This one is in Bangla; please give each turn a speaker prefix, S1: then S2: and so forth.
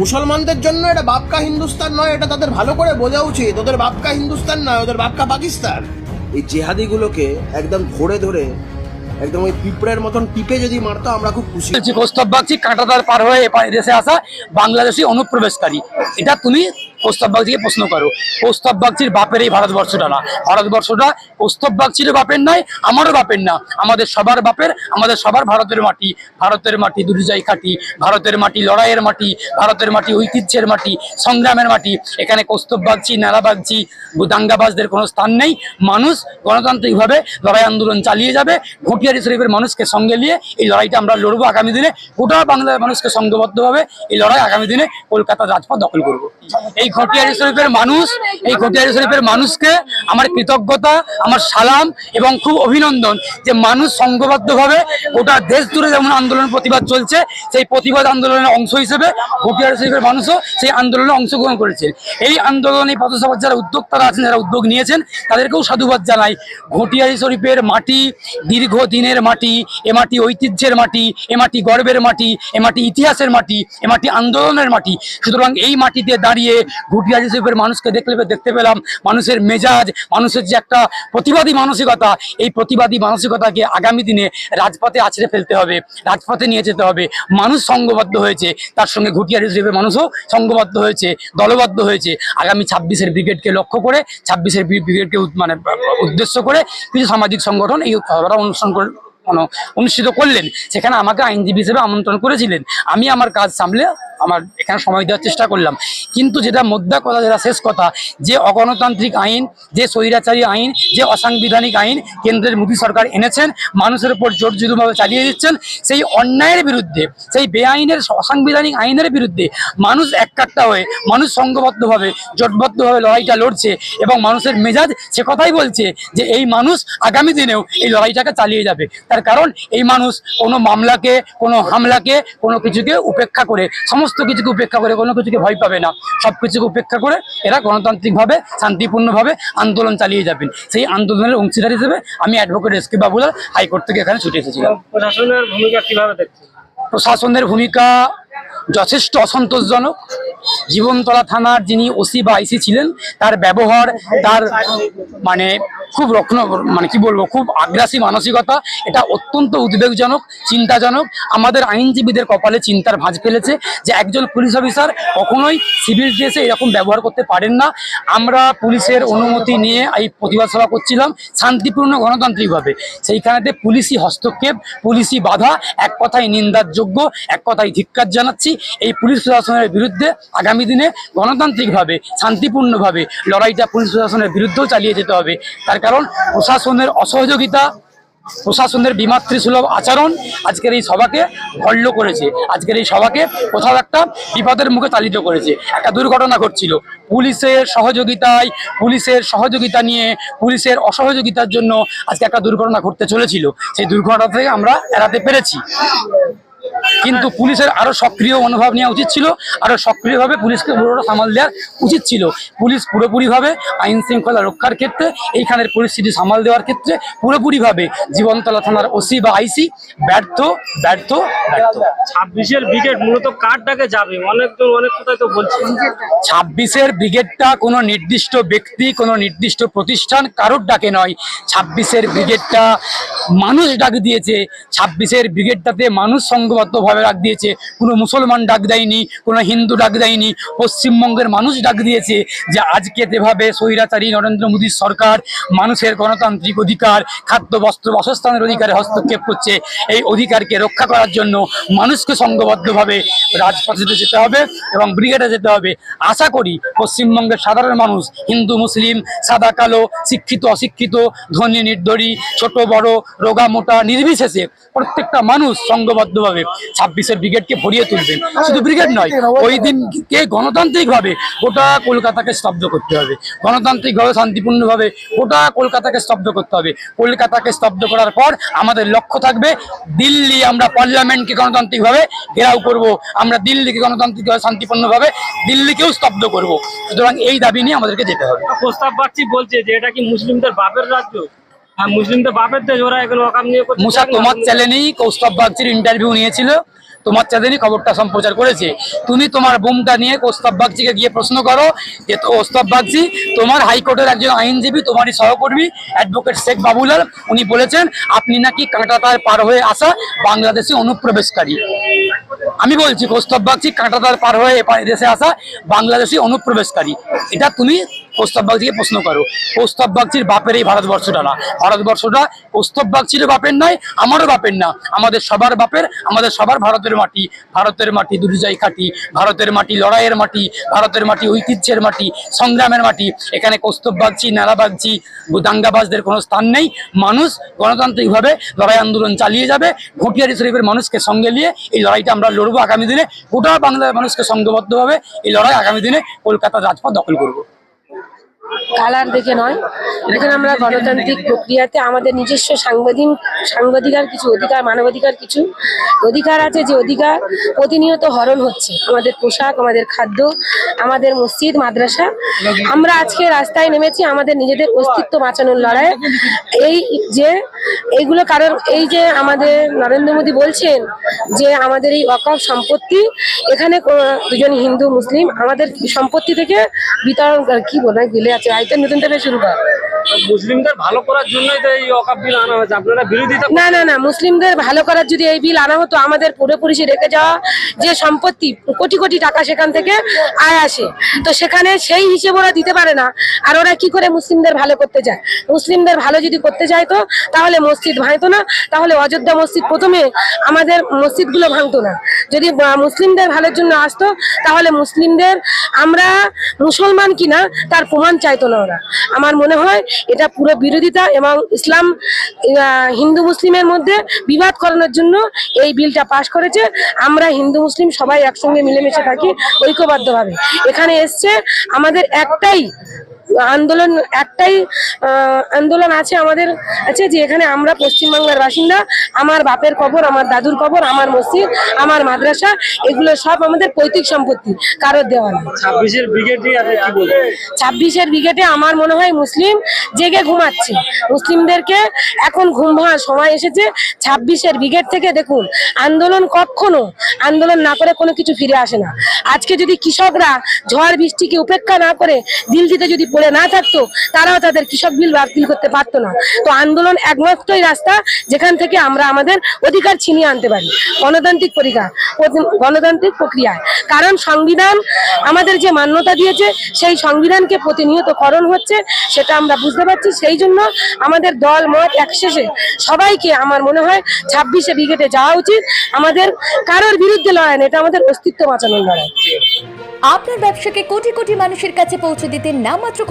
S1: মুসলমানদের জন্য এটা বাপকা হিন্দুস্তান নয়, এটা তাদের ভালো করে বোঝা উচিত। ওদের বাপকা হিন্দুস্তান নয়, ওদের বাপকা পাকিস্তান। এই জেহাদিগুলোকে একদম ধরে ধরে, একদম ওই পিঁপড়ের মতন টিপে যদি মারতো, আমরা খুব খুশি
S2: হচ্ছি কৌস্তব বাগছি কাঁটাদার পার হয়ে এদেশে দেশে আসা বাংলাদেশি অনুপ্রবেশকারী। এটা তুমি কৌস্তব বাগচিকে প্রশ্ন করো। কৌস্তব বাগচির বাপের এই ভারতবর্ষটা না। ভারতবর্ষটা কৌস্তব বাগচির বাপের নয়, আমারও বাপের না। আমাদের সবার বাপের, আমাদের সবার ভারতের মাটি। ভারতের মাটি দুর্জয় খাটি, ভারতের মাটি লড়াইয়ের মাটি, ভারতের মাটি ঐতিহ্যের মাটি, সংগ্রামের মাটি। এখানে কৌস্তব বাগচি নালা বাগচি দাঙ্গাবাজদের কোনো স্থান নেই। মানুষ গণতান্ত্রিকভাবে লড়াই আন্দোলন চালিয়ে যাবে। ঘটিয়ারি শরীফের মানুষকে সঙ্গে নিয়ে এই লড়াইটা আমরা লড়বো আগামী দিনে। গোটা বাংলার মানুষকে সঙ্গবদ্ধভাবে এই লড়াই আগামী দিনে কলকাতার রাজপথ দখল করব। এই ঘটিয়ারি শরীফের মানুষ, এই ঘটিয়ারি শরীফের মানুষকে আমার কৃতজ্ঞতা, আমার সালাম এবং খুব অভিনন্দন যে মানুষ সংঘবদ্ধভাবে গোটা দেশ জুড়ে যেমন আন্দোলন প্রতিবাদ চলছে, সেই প্রতিবাদ আন্দোলনের অংশ হিসেবে ঘটিয়ারি শরীফের মানুষও সেই আন্দোলনে অংশগ্রহণ করেছে। এই আন্দোলনে পথসভার যারা উদ্যোক্তারা আছেন, যারা উদ্যোগ নিয়েছেন, তাদেরকেও সাধুবাদ জানাই। ঘটিয়ারি শরীফের মাটি, দীর্ঘদিনের মাটি, এ মাটি ঐতিহ্যের মাটি, এ মাটি গর্বের মাটি, এ মাটি ইতিহাসের মাটি, এ মাটি আন্দোলনের মাটি। সুতরাং এই মাটিতে দাঁড়িয়ে ঘটিয়ারি শরীফের মানুষকে দেখলে দেখতে পেলাম। মানুষের মেজাজ, মানুষের যে একটা প্রতিবাদী মানসিকতা, এই প্রতিবাদী মানসিকতাকে আগামী দিনে রাজপথে আছড়ে ফেলতে হবে, রাজপথে নিয়ে যেতে হবে। মানুষ সংঘবদ্ধ হয়েছে, তার সঙ্গে ঘটিয়ারি শরীফের মানুষও সংঘবদ্ধ হয়েছে, দলবদ্ধ হয়েছে। আগামী ছাব্বিশের ব্রিগেডকে লক্ষ্য করে, ছাব্বিশের ব্রিগেডকে মানে উদ্দেশ্য করে কিছু সামাজিক সংগঠন এই অনুষ্ঠান করে অনু- অনুষ্ঠিত করলেন। সেখানে আমাকে আইনজীবী হিসেবে আমন্ত্রণ করেছিলেন। আমি আমার কাজ সামলে আমার এখানে সময় দেওয়ার চেষ্টা করলাম। কিন্তু যেটা মোদ্দা কথা, যেটা শেষ কথা, যে অগণতান্ত্রিক আইন, যে স্বৈরাচারী আইন, যে অসাংবিধানিক আইন কেন্দ্রের মোদী সরকার এনেছেন, মানুষের উপর জোর জুলুমভাবে চালিয়ে দিচ্ছেন, সেই অন্যায়ের বিরুদ্ধে, সেই বেআইনের অসাংবিধানিক আইনের বিরুদ্ধে মানুষ এককাট্টা হয়ে, মানুষ সংঘবদ্ধভাবে জোটবদ্ধভাবে লড়াইটা লড়ছে এবং মানুষের মেজাজ সে কথাই বলছে যে এই মানুষ আগামী দিনেও এই লড়াইটাকে চালিয়ে যাবে। তার কারণ এই মানুষ কোনো মামলাকে কোনো হামলাকে কোনো কিছুকে উপেক্ষা করে সমস্ত কিছুকে উপেক্ষা করে কোনো কিছুকে ভয় পাবে না। সব কিছুকে উপেক্ষা করে এরা গণতান্ত্রিকভাবে শান্তিপূর্ণভাবে আন্দোলন চালিয়ে যাবেন। সেই আন্দোলনের অংশীদার হিসেবে আমি advocate S K Babulal high court থেকে এখানে ছুটে এসেছিলাম।
S3: প্রশাসনের ভূমিকা কীভাবে দেখছেন?
S2: প্রশাসনের ভূমিকা যথেষ্ট অসন্তোষজনক। জীবনতলা থানার যিনি ওসি বা আইসি ছিলেন, তার ব্যবহার, তার মানে খুব রক্ষণ মানে কি বলব, খুব আগ্রাসী মানসিকতা, এটা অত্যন্ত উদ্বেগজনক, চিন্তাজনক। আমাদের আইনজীবীদের কপালে চিন্তার ভাঁজ ফেলেছে যে একজন পুলিশ অফিসার কখনোই সিভিল ড্রেসে এরকম ব্যবহার করতে পারেন না। আমরা পুলিশের অনুমতি নিয়ে এই প্রতিবাদ সভা করছিলাম শান্তিপূর্ণ গণতান্ত্রিকভাবে। সেইখানেতে পুলিশি হস্তক্ষেপ, পুলিশি বাধা, এক কথায় নিন্দার যোগ্য, এক কথায় ধিক্কার জানাচ্ছি, এই পুলিশ প্রশাসনের বিরুদ্ধে আগামী দিনে গণতান্ত্রিকভাবে, শান্তিপূর্ণভাবে লড়াইটা পুলিশ প্রশাসনের বিরুদ্ধেও চালিয়ে যেতে হবে। তার কারণ, প্রশাসনের অসহযোগিতা, প্রশাসনের বিমাতৃ সুলভ আচরণ আজকের এই সভাকে ভল্য করেছে। আজকের এই সভাকে কোথাও একটা বিপদের মুখে চালিত করেছে। একটা দুর্ঘটনা ঘটছিল। পুলিশের সহযোগিতায়, পুলিশের সহযোগিতা নিয়ে, পুলিশের অসহযোগিতার জন্য আজকে একটা দুর্ঘটনা ঘটতে চলেছিল। সেই দুর্ঘটনা থেকে আমরা এড়াতে পেরেছি। কিন্তু পুলিশের আরও সক্রিয় মনোভাব নেওয়া উচিত ছিল। আরও সক্রিয়ভাবে পুলিশকে পুরোটা সামাল দেওয়ার উচিত ছিল। পুলিশ পুরোপুরিভাবে আইন শৃঙ্খলা রক্ষার ক্ষেত্রে এইখানের পরিস্থিতি সামাল দেওয়ার ক্ষেত্রে পুরোপুরিভাবে জীবনতলা থানার ওসি বা আইসি ব্যর্থ ব্যর্থ ব্যর্থ।
S3: ছাব্বিশের ব্রিগেড মূলত কার ডাকে যাবে? অনেকজন অনেক কোথায় তো বলছে।
S2: ছাব্বিশের ব্রিগেডটা কোনো নির্দিষ্ট ব্যক্তি কোনো নির্দিষ্ট প্রতিষ্ঠান কারোর ডাকে নয়। ছাব্বিশের ব্রিগেডটা মানুষ ডাক দিয়েছে। ছাব্বিশের ব্রিগেডটাতে মানুষ সংঘবদ্ধভাবে ডাক দিয়েছে। কোনো মুসলমান ডাক দেয়নি, কোনো হিন্দু ডাক দেয়নি, পশ্চিমবঙ্গের মানুষ ডাক দিয়েছে যে আজকে যেভাবে স্বৈরাচারী নরেন্দ্র মোদীর সরকার মানুষের গণতান্ত্রিক অধিকার, খাদ্য, বস্ত্র, বাসস্থানের অধিকারে হস্তক্ষেপ করছে, এই অধিকারকে রক্ষা করার জন্য মানুষকে সংঘবদ্ধভাবে রাজপথে যেতে হবে এবং ব্রিগেডে যেতে হবে। আশা করি পশ্চিমবঙ্গের সাধারণ মানুষ, হিন্দু, মুসলিম, সাদা, কালো, শিক্ষিত, অশিক্ষিত, ধনী নির্দরী ছোট, বড়, রোগা, মোটা, নির্বিশেষে প্রত্যেকটা মানুষ সংঘবদ্ধভাবে ছাব্বিশের ব্রিগেডকে ভরিয়ে তুলবেন। শুধু ব্রিগেড নয় ওই দিনকে গণতান্ত্রিকভাবে গোটা কলকাতাকে স্তব্ধ করতে হবে। গণতান্ত্রিকভাবে শান্তিপূর্ণভাবে গোটা কলকাতাকে স্তব্ধ করতে হবে। কলকাতাকে স্তব্ধ করার পর আমাদের লক্ষ্য থাকবে দিল্লি আমরা পার্লামেন্টকে গণতান্ত্রিকভাবে ঘেরাও করব। আমরা দিল্লিকে গণতান্ত্রিকভাবে শান্তিপূর্ণভাবে দিল্লিকেও স্তব্ধ করব। সুতরাং এই দাবি নিয়ে আমাদেরকে যেতে হবে।
S3: প্রস্তাব পাচ্ছি বলছে যে এটা কি মুসলিমদের বাপের রাজ্য? হ্যাঁ
S2: মুসা তোমার চ্যানেলেই কৌস্তব বাগচির ইন্টারভিউ নিয়েছিল। তোমার চ্যানেলই খবরটা সম্প্রচার করেছে। তুমি তোমার বুমটা নিয়ে ওস্তব বাগচিকে গিয়ে প্রশ্ন করো যে তো ওস্তব বাগচি তোমার হাইকোর্টের একজন আইনজীবী তোমারই সহকর্মী অ্যাডভোকেট শেখ বাবুলাল উনি বলেছেন আপনি নাকি কাঁটাতার পার হয়ে আসা বাংলাদেশি অনুপ্রবেশকারী? আমি বলছি কৌস্তব বাগচি কাঁটাতার পার হয়ে দেশে আসা বাংলাদেশি অনুপ্রবেশকারী। এটা তুমি কৌস্তব বাগচিকে প্রশ্ন করো। কৌস্তব বাগচির বাপের এই ভারতবর্ষটা না। ভারতবর্ষটা কৌস্তব বাগচির বাপের নয়, আমারও বাপের না। আমাদের সবার বাপের, আমাদের সবার ভারতের মাটি। ভারতের মাটি দুর্জয় খাটি ভারতের মাটি লড়াইয়ের মাটি, ভারতের মাটি ঐতিহ্যের মাটি, সংগ্রামের মাটি। এখানে কৌস্তব বাগচি নালা বাগচি দাঙ্গাবাজদের কোনো স্থান নেই। মানুষ গণতান্ত্রিকভাবে লড়াই আন্দোলন চালিয়ে যাবে। ঘটিয়ারি শরীফের মানুষকে সঙ্গে নিয়ে এই লড়াইটা আমরা লড়বো আগামী দিনে। গোটা বাংলার মানুষকে সঙ্গবদ্ধভাবে এই লড়াই আগামী দিনে কলকাতা রাজপথ দখল করব।
S4: কালার দেখে নয়। এখানে আমরা গণতান্ত্রিক প্রক্রিয়াতে আমাদের নিজস্ব সাংবাদিক সাংবাদিকার কিছু অধিকার, মানবাধিকার কিছু অধিকার আছে যে অধিকার প্রতিনিয়ত হরণ হচ্ছে। আমাদের পোশাক, আমাদের খাদ্য, আমাদের মসজিদ, মাদ্রাসা। আমরা আজকে রাস্তায় নেমেছি আমাদের নিজেদের অস্তিত্ব বাঁচানোর লড়াই এই যে এইগুলো কারণ, এই যে আমাদের নরেন্দ্র মোদী বলছেন যে আমাদের এই অকফ সম্পত্তি, এখানে দুজন হিন্দু, মুসলিম আমাদের সম্পত্তি থেকে বিতরণ কি বলে গিলে আছে আইতেন নতুন থেকে শুরু কর
S3: মুসলিমদের ভালো করার বিরোধিতা
S4: না না না, মুসলিমদের ভালো করার যদি এই বিল আনা হতো, আমাদের পুরোপুরি রেখে যাওয়া যে সম্পত্তি, কোটি কোটি টাকা সেখান থেকে আয় আসে। তো সেখানে সেই হিসেব ওরা দিতে পারে না। আর ওরা কি করে মুসলিমদের ভালো করতে চায় মুসলিমদের ভালো যদি করতে চাইতো তাহলে মসজিদ ভাঙতো না। তাহলে অযোধ্যা মসজিদ প্রথমে আমাদের মসজিদগুলো ভাঙতো না। যদি মুসলিমদের ভালোর জন্য আসতো, তাহলে মুসলিমদের আমরা মুসলমান কিনা, তার প্রমাণ চাইতো না ওরা। আমার মনে হয় এটা পুরো বিরোধিতা এবং ইসলাম হিন্দু মুসলিমের মধ্যে বিবাদ করানোর জন্য এই বিলটা পাশ করেছে। আমরা হিন্দু, মুসলিম সবাই একসঙ্গে মিলেমিশে থাকি ঐক্যবদ্ধভাবে। এখানে এসছে আমাদের একটাই আন্দোলন একটাই আন্দোলন আছে আমাদের আছে যে এখানে আমরা পশ্চিমবাংলার বাসিন্দা আমার বাপের কবর আমার দাদুর কবর আমার মসজিদ আমার মাদ্রাসা এগুলো সব আমাদের পৈতৃক সম্পত্তি কারোর দেওয়া না
S3: ছাব্বিশের ব্রিগেড
S4: ছাব্বিশের ব্রিগেডে আমার মনে হয় মুসলিম জেগে ঘুমাচ্ছে। মুসলিমদেরকে এখন ঘুম ভাঙার সময় এসেছে। ছাব্বিশের ব্রিগেড থেকে দেখুন আন্দোলন কখনো আন্দোলন না করে কোনো কিছু ফিরে আসে না। আজকে যদি কৃষকরা ঝড় বৃষ্টিকে উপেক্ষা না করে দিল্লিতে যদি পড়ে না থাকতো, তারাও তাদের কৃষক বিল বাতিল করতে পারতো না। তো আন্দোলন একমাত্রই রাস্তা যেখান থেকে আমরা আমাদের অধিকার ছিনিয়ে আনতে পারি, গণতান্ত্রিক পরীক্ষা গণতান্ত্রিক প্রক্রিয়ায়। কারণ সংবিধান আমাদের যে মান্যতা দিয়েছে, সেই সংবিধানকে প্রতিনিয়ত করণ হচ্ছে, সেটা আমরা বুঝতে পারছি। সেই জন্য আমাদের দল, মত একশেষে সবাইকে আমার মনে হয় ছাব্বিশে ব্রিগেডে যাওয়া উচিত। আমাদের কারোর বিরুদ্ধে লড়াই না, এটা আমাদের অস্তিত্ব বাঁচানোর লড়াই।
S5: আপনার ব্যবসাকে কোটি কোটি মানুষের কাছে পৌঁছে দিতে নামমাত্র